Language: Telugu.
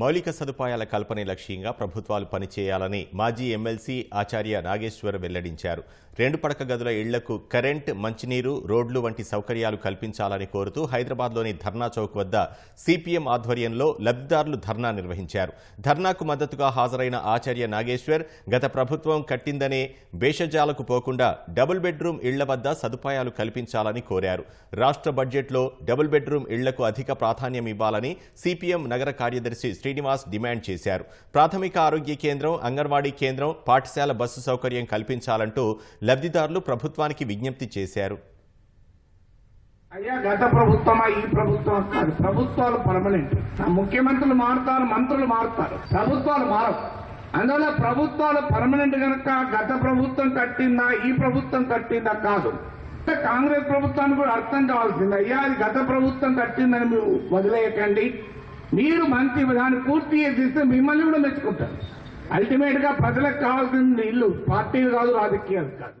మౌలిక సదుపాయాల కల్పనే లక్ష్యంగా ప్రభుత్వాలు పనిచేయాలని మాజీ ఎమ్మెల్సీ ఆచార్య నాగేశ్వర్ వెల్లడించారు. రెండు పడక గదుల ఇళ్ళకు కరెంట్ మంచినీరు రోడ్లు వంటి సౌకర్యాలు కల్పించాలని కోరుతూ హైదరాబాద్లోని ధర్నా చౌక్ వద్ద సిపిఎం ఆధ్వర్యంలో లబ్ధిదారులు ధర్నా నిర్వహించారు. ధర్నాకు మద్దతుగా హాజరైన ఆచార్య నాగేశ్వర్ గత ప్రభుత్వం కట్టిందనే భేషజాలకు పోకుండా డబుల్ బెడ్రూమ్ ఇళ్ళ వద్ద సదుపాయాలు కల్పించాలని కోరారు. రాష్ట్ర బడ్జెట్లో డబుల్ బెడ్రూమ్ ఇళ్ళకు అధిక ప్రాధాన్యం ఇవ్వాలని సిపిఎం నగర కార్యదర్శి శ్రీనివాస్ డిమాండ్ చేశారు. ప్రాథమిక ఆరోగ్య కేంద్రం అంగన్వాడీ కేంద్రం పాఠశాల బస్సు సౌకర్యం కల్పించాలంటూ లబ్ధిదారులు ప్రభుత్వానికి విజ్ఞప్తి చేశారు. అయ్యా గత ప్రభుత్వమా? ఈ ప్రభుత్వం కాదు ప్రభుత్వాలు పర్మనెంట్. ముఖ్యమంత్రులు మారుతారు మంత్రులు మారుతారు. ప్రభుత్వాలు మారవు. అందువల్ల ప్రభుత్వాలు పర్మనెంట్ కనుక గత ప్రభుత్వం కట్టిందా ఈ ప్రభుత్వం కట్టిందా కాదు. కాంగ్రెస్ ప్రభుత్వానికి కూడా అర్థం కావాల్సింది. అయ్యా అది గత ప్రభుత్వం కట్టిందని మీరు వదిలేయకండి. మీరు మంచి దాన్ని పూర్తి చేసిస్తే మిమ్మల్ని కూడా మెచ్చుకుంటారు. అల్టిమేట్గా ప్రజలకు కావాల్సింది ఇల్లు. పార్టీలు కాదు రాజకీయాలు కాదు.